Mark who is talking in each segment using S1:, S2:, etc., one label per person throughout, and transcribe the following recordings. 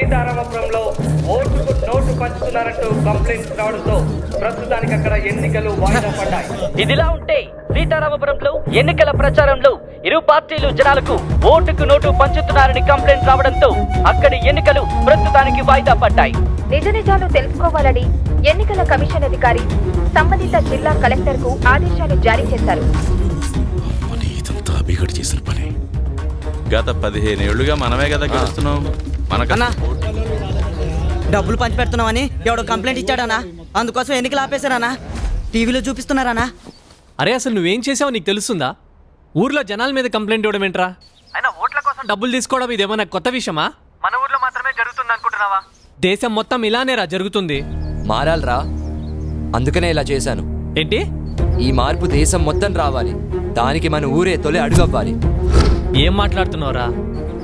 S1: సీతారామపురంలో ఓటుకు note పంచుతున్నారంటూ complaints రావడంతో ప్రస్తుతానికి అక్కడ ఎన్నికలు వాయిదా పడ్డాయి.
S2: ఇదిలా ఉంటే సీతారామపురంలో ఎన్నికల ప్రచారంలో ఇరు పార్టీలు జనాలకు ఓటుకు నోటు పంచుతున్నారని కంప్లైంట్ రావడంతో అక్కడి ఎన్నికలు ప్రస్తుతానికి వాయిదా పడ్డాయి.
S3: నిజ నిజాలు తెలుసుకోవాలని ఎన్నికల కమిషన్ అధికారి సంబంధిత జిల్లా కలెక్టర్కు ఆదేశాలు జారీ చేశారు.
S4: చేసిన పని.
S5: గత పదిహేను ఏళ్ళుగా మనమే కదా గెలుస్తున్నాం. మనకు
S6: అన్నా డబ్బులు పంచి పెడుతున్నామని ఎవడో కంప్లైంట్ ఇచ్చాడనా? అందుకోసం ఎన్నికలు ఆపేశారనా టీవీలో చూపిస్తున్నారనా
S7: అరే అసలు నువ్వేం చేసావో నీకు తెలుస్తుందా? ఊర్లో జనాల మీద కంప్లైంట్ ఇవ్వడం ఏంట్రా? అయినా ఓట్ల కోసం డబ్బులు తీసుకోవడం ఇదేమన్నా కొత్త విషయమా? మన ఊర్లో మాత్రమే జరుగుతుంది అనుకుంటున్నావా? దేశం మొత్తం ఇలానేరా జరుగుతుంది.
S8: మారాలరా. అందుకనే ఇలా చేశాను.
S7: ఏంటి?
S8: ఈ మార్పు దేశం మొత్తం రావాలి. దానికి మన ఊరే తొలి అడుగవ్వాలి.
S7: ఏం మాట్లాడుతున్నావురా?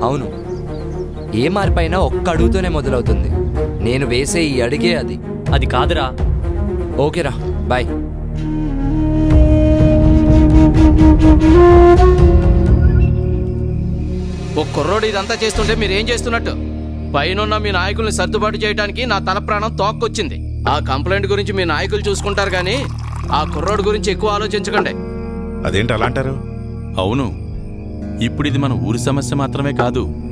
S8: అవును. ఏ మార్పైనా ఒక్క అడుగుతోనే మొదలవుతుంది. నేను వేసే ఈ అడిగే అది.
S7: అది కాదురా.
S8: ఓకేరా బాయ్.
S9: ఓ కుర్రోడు ఇదంతా చేస్తుంటే మీరు ఏం చేస్తున్నట్టు? పైనున్న మీ నాయకుల్ని సర్దుబాటు చేయడానికి నా తల ప్రాణం తోక్కొచ్చింది. ఆ కంప్లైంట్ గురించి మీ నాయకులు చూసుకుంటారు కానీ ఆ కుర్రోడు గురించి ఎక్కువ ఆలోచించకండి.
S4: అదేంటి అలా అంటారు?
S5: అవును. ఇప్పుడు ఇది మన ఊరి సమస్య మాత్రమే కాదు.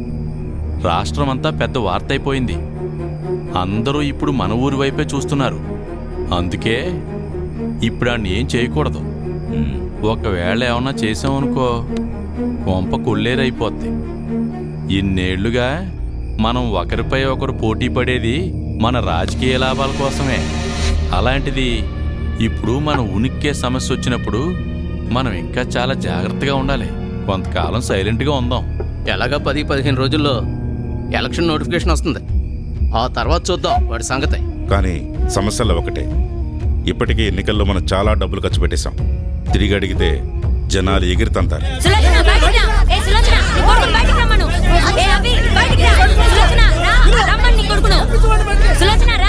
S5: రాష్ట్రం అంతా పెద్ద వార్త అయిపోయింది అందరూ ఇప్పుడు మన ఊరి వైపే చూస్తున్నారు. అందుకే ఇప్పుడు ఆడిని ఏం చేయకూడదు. ఒకవేళ ఏమన్నా చేసామనుకో కొంప కొల్లేరైపోద్ది ఇన్నేళ్ళుగా మనం ఒకరిపై ఒకరు పోటీ పడేది మన రాజకీయ లాభాల కోసమే. అలాంటిది ఇప్పుడు మన ఉనికికే సమస్య వచ్చినప్పుడు మనం ఇంకా చాలా జాగ్రత్తగా ఉండాలి. కొంతకాలం సైలెంట్గా ఉందాం.
S9: ఎలాగా పది పదిహేను రోజుల్లో ఎలక్షన్ నోటిఫికేషన్ వస్తుంది. ఆ తర్వాత చూద్దాం వాడి సంగతి.
S4: కానీ సమస్యల్లో ఒకటే. ఇప్పటికే ఎన్నికల్లో మనం చాలా డబ్బులు ఖర్చు పెట్టేశాం. తిరిగి అడిగితే జనాలు ఎగిరితంతారు.
S10: సులోచన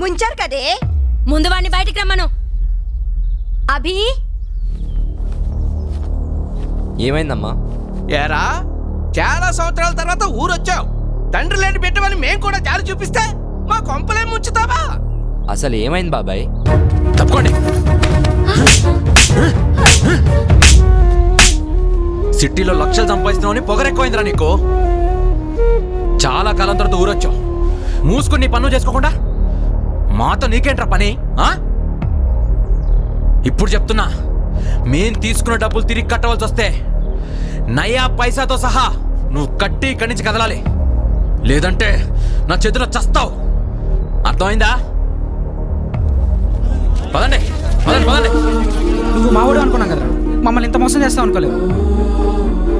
S3: ముంచారు కదే?
S10: ముందు వాడిని బయటికి రమ్మను. అభి?
S8: ఏమైందమ్మా?
S9: ఏరా చాలా సంవత్సరాల తర్వాత ఊరొచ్చావు. తండ్రి లేని బిడ్డవని మేం కూడా జాలి చూపిస్తే మా కొంపలే ముంచుతావా?
S8: అసలు ఏమైంది బాబాయ్?
S5: తప్పుకోండి.
S11: సిటీలో లక్షలు సంపాదిస్తున్నావు పొగరెక్కువైందిరా నీకు. చాలా కాలం తర్వాత ఊరొచ్చావు. మూసుకుని నీ పనులు చేసుకోకుండా మాతో నీకేంట్రా పని? ఆ? ఇప్పుడు చెప్తున్నా మేం తీసుకున్న డబ్బులు తిరిగి కట్టవలసి వస్తే నయా పైసాతో సహా నువ్వు కట్టి ఇక్కడి నుంచి కదలాలి. లేదంటే నా చేతిలో చస్తావు. అర్థమైందా? పదండి పదండి పదండి.
S6: నువ్వు మావాడు అనుకున్నాం కదరా. మమ్మల్ని ఇంత మోసం చేస్తావు అనుకోలేవు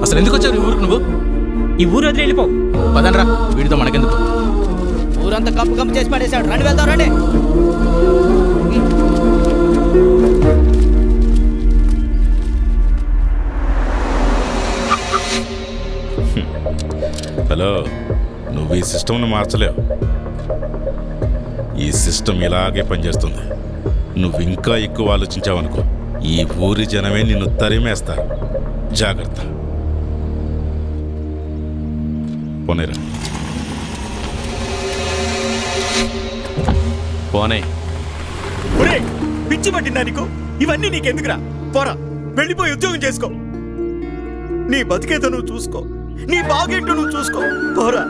S9: అసలు ఎందుకు వచ్చావు ఈ ఊరికి నువ్వు?
S6: ఈ ఊరు వదిలి వెళ్ళిపో.
S9: పదండ్రా వీడితో మనకెందుకు?
S6: ఊరంతా కప్పు కప్పు చేసి పడేశాడు. రండి వెళ్దాం రండి.
S4: హలో నువ్వు ఈ సిస్టమ్ని మార్చలేవు. ఈ సిస్టమ్ ఇలాగే పనిచేస్తుంది. నువ్వు ఇంకా ఎక్కువ ఆలోచించావనుకో ఈ ఊరి జనమే నిన్ను తరిమేస్తారు. జాగ్రత్త. పోనేరా.
S5: పోనే.
S11: పిచ్చి పట్టిందా నీకు? ఇవన్నీ నీకెందుకురా? పోరా వెళ్ళిపోయి ఉద్యోగం చేసుకో. నీ బతికేదో నువ్వు చూసుకో నీ బాగేంటో నువ్వు చూసుకో. పోరా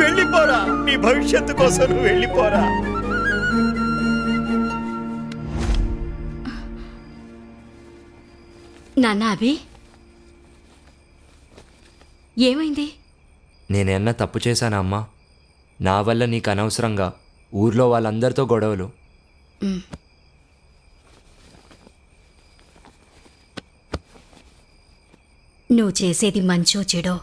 S11: వెళ్ళిపోరా నీ భవిష్యత్తు కోసం నువ్వు వెళ్ళిపోరా.
S10: నాన్న అభి? ఏమైంది?
S8: నేనేమన్నా తప్పు చేశానా అమ్మా? నా వల్ల నీకు అనవసరంగా ఊర్లో వాళ్ళందరితో గొడవలు.
S10: నువ్వు చేసేది మంచో చెడో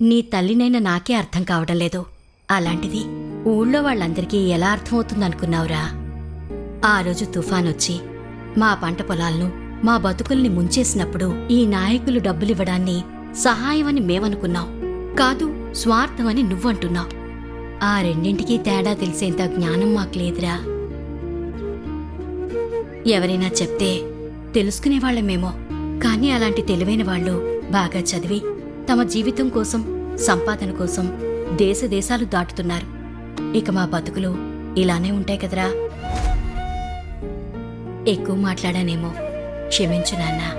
S10: నీ తల్లినైనా నాకే అర్థం కావడం లేదు. అలాంటిది ఊళ్ళో వాళ్ళందరికీ ఎలా అర్థమవుతుందనుకున్నావురా? ఆ రోజు తుఫాన్ వచ్చి మా పంట పొలాలను మా బతుకుల్ని ముంచేసినప్పుడు ఈ నాయకులు డబ్బులివ్వడాన్ని సహాయమని మేమనుకున్నాం. కాదు స్వార్థమని నువ్వంటున్నావు. ఆ రెండింటికి తేడా తెలిసేంత జ్ఞానం మాకు లేదురా. ఎవరైనా చెప్తే తెలుసుకునే వాళ్ళమేమో కానీ అలాంటి తెలివైన వాళ్ళు బాగా చదివి తమ జీవితం కోసం సంపాదన కోసం దేశ దేశాలు దాటుతున్నారు. ఇక మా బతుకులు ఇలానే ఉంటాయి కదరా. ఎక్కువ మాట్లాడానేమో క్షమించు నాన్నా.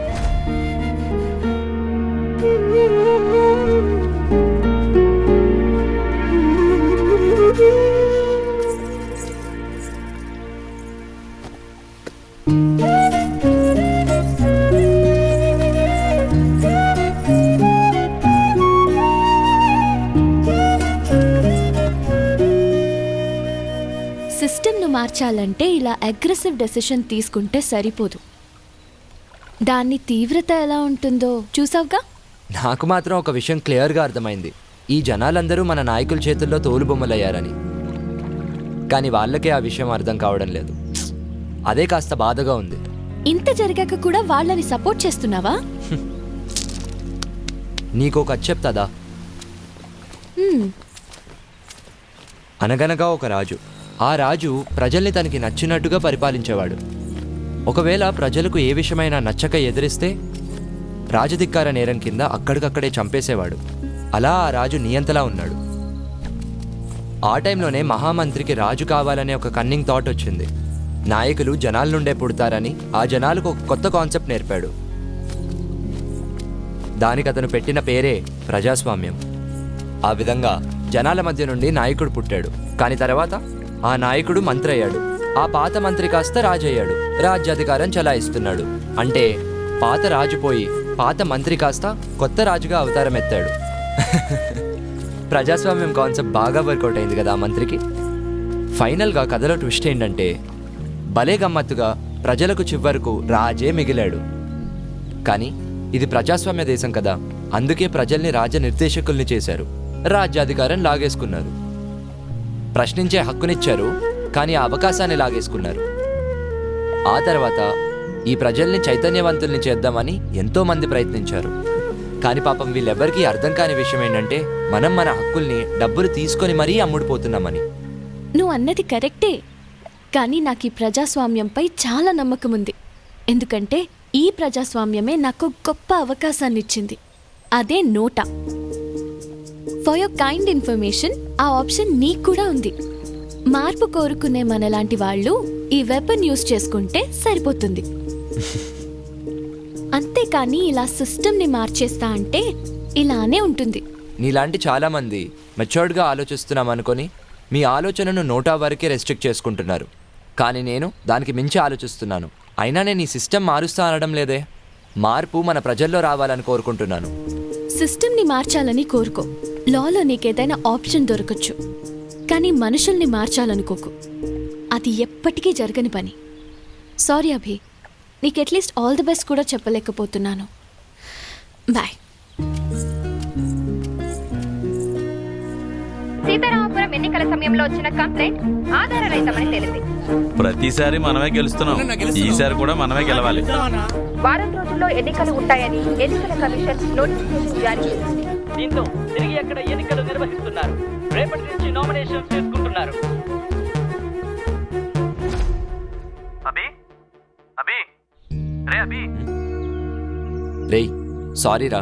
S12: మార్చాలంటే ఇలా అగ్రెసివ్ డెసిషన్ తీసుకుంటే సరిపోదు. దాన్ని తీవ్రత ఎలా ఉంటుందో చూసావుగా?
S8: నాకు మాత్రం ఒక విషయం క్లియర్గా అర్థమైంది. ఈ జనాలందరూ మన నాయకుల చేతుల్లో తోలుబొమ్మలయ్యారని కానీ వాళ్ళకే ఆ విషయం అర్థం కావడం లేదు. అదే కాస్త బాధగా ఉంది.
S12: ఇంత జరిగాక కూడా వాళ్ళని సపోర్ట్ చేస్తున్నావా?
S8: నీకు ఒక చెప్తాదా అనగనగా ఒక రాజు. ఆ రాజు ప్రజల్ని తనకి నచ్చినట్టుగా పరిపాలించేవాడు. ఒకవేళ ప్రజలకు ఏ విషయమైనా నచ్చక ఎదిరిస్తే రాజధిక్కార నేరం కింద అక్కడికక్కడే చంపేసేవాడు. అలా ఆ రాజు నియంతలా ఉన్నాడు. ఆ టైంలోనే మహామంత్రికి రాజు కావాలనే ఒక కన్నింగ్ థాట్ వచ్చింది. నాయకులు జనాల నుండే పుడతారని ఆ జనాలకు ఒక కొత్త కాన్సెప్ట్ నేర్పాడు. దానికి అతను పెట్టిన పేరే ప్రజాస్వామ్యం. ఆ విధంగా జనాల మధ్య నుండి నాయకుడు పుట్టాడు. కానీ తర్వాత ఆ నాయకుడు మంత్రి అయ్యాడు ఆ పాత మంత్రి కాస్త రాజయ్యాడు. రాజ్యాధికారం చలాయిస్తున్నాడు. అంటే పాత రాజు పోయి పాత మంత్రి కాస్త కొత్త రాజుగా అవతారం ఎత్తాడు ప్రజాస్వామ్యం కాన్సెప్ట్ బాగా వర్కౌట్ అయింది కదా ఆ మంత్రికి. ఫైనల్గా కథలో ట్విస్ట్ ఏంటంటే భలే గమ్మత్తుగా ప్రజలకు చివరకు రాజే మిగిలాడు. కానీ ఇది ప్రజాస్వామ్య దేశం కదా. అందుకే ప్రజల్ని రాజ నిర్దేశకుల్ని చేశారు. రాజ్యాధికారం లాగేసుకున్నారు. ప్రశ్నించే హక్కునిచ్చారు కానీ ఆ అవకాశాన్ని లాగేసుకున్నారు. ఆ తర్వాత ఈ ప్రజల్ని చైతన్యవంతుల్ని చేద్దామని ఎంతోమంది ప్రయత్నించారు. కానీ పాపం వీళ్ళెవ్వరికీ అర్థం కాని విషయం ఏంటంటే మనం మన హక్కుల్ని డబ్బులు తీసుకొని మరీ అమ్ముడుపోతున్నామని
S12: నువ్వు అన్నది కరెక్టే. కానీ నాకు ఈ ప్రజాస్వామ్యంపై చాలా నమ్మకం ఉంది ఎందుకంటే ఈ ప్రజాస్వామ్యమే నాకు గొప్ప అవకాశాన్ని ఇచ్చింది అదే NOTA. For your kind information ఆ ఆప్షన్ నీకు కూడా ఉంది. మార్పు కోరుకునే మనలాంటి వాళ్ళు ఈ వెపన్ యూస్ చేసుకుంటే సరిపోతుంది. అంతేకాని ఇలా సిస్టమ్ని మార్చేస్తా అంటే ఇలానే ఉంటుంది.
S8: నీలాంటి చాలామంది మెచ్యూర్డ్గా ఆలోచిస్తున్నాం అనుకొని మీ ఆలోచనను నోటా వరకే రెస్ట్రిక్ట్ చేసుకుంటున్నారు. కానీ నేను దానికి మించి ఆలోచిస్తున్నాను. అయినా నేను ఈ సిస్టమ్ మారుస్తా అనడం లేదే? మార్పు మన ప్రజల్లో రావాలని కోరుకుంటున్నాను.
S12: సిస్టమ్ని మార్చాలని కోరుకో. లాలో నీకేదైనా ఆప్షన్ దొరకచ్చు. కానీ మనుషుల్ని మార్చాలనుకోకు. అది ఎప్పటికీ జరగని పని. సారీ అభి. నీకు అట్లీస్ట్ ఆల్ ది బెస్ట్ కూడా చెప్పలేకపోతున్నాను. బాయ్
S3: సీతారామపురం ఎన్నికల సమయంలో వచ్చిన కంప్లైంట్ ఆధారరహితమని తేలింది.
S5: ప్రతిసారి మనమే గెలుస్తున్నాం. ఈసారి కూడా మనమే గెలవాలి.
S3: వారం రోజుల్లో ఎన్నికలు ఉంటాయని ఎన్నికల కమిషన్ నోటిఫికేషన్ జారీ చేసింది.
S2: దీంతో తిరిగి అక్కడ ఎన్నికలు నిర్వహిస్తున్నారు. రేపటి నుంచి నామినేషన్స్ చేసుకుంటున్నారు.
S7: అభి? అభి? రే అభి?
S8: రేయ్ సారీరా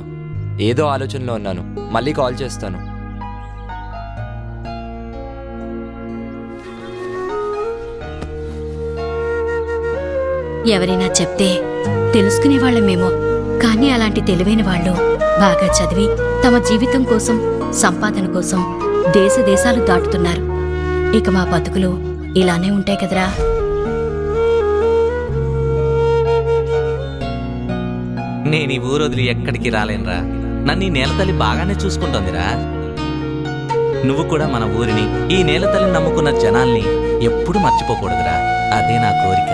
S8: ఏదో ఆలోచనలో ఉన్నాను. మళ్ళీ కాల్ చేస్తాను.
S10: ఎవరైనా చెప్తే తెలుసుకునే వాళ్ళమేమో కానీ అలాంటి తెలివైన వాళ్ళు బాగా చదివి తమ జీవితం కోసం సంపాదన కోసం దేశ దేశాలు దాటుతున్నారు. ఇక మా బతుకులు ఇలానే ఉంటాయి కదరా.
S13: నేను ఈ ఊరు వదిలి ఎక్కడికి రాలేనురా. నన్ను ఈ నేలతల్లి బాగానే చూసుకుంటోందిరా. నువ్వు కూడా మన ఊరిని ఈ నేలతల్లి నమ్ముకున్న జనాల్ని ఎప్పుడు మర్చిపోకూడదురా. అదే నా కోరిక.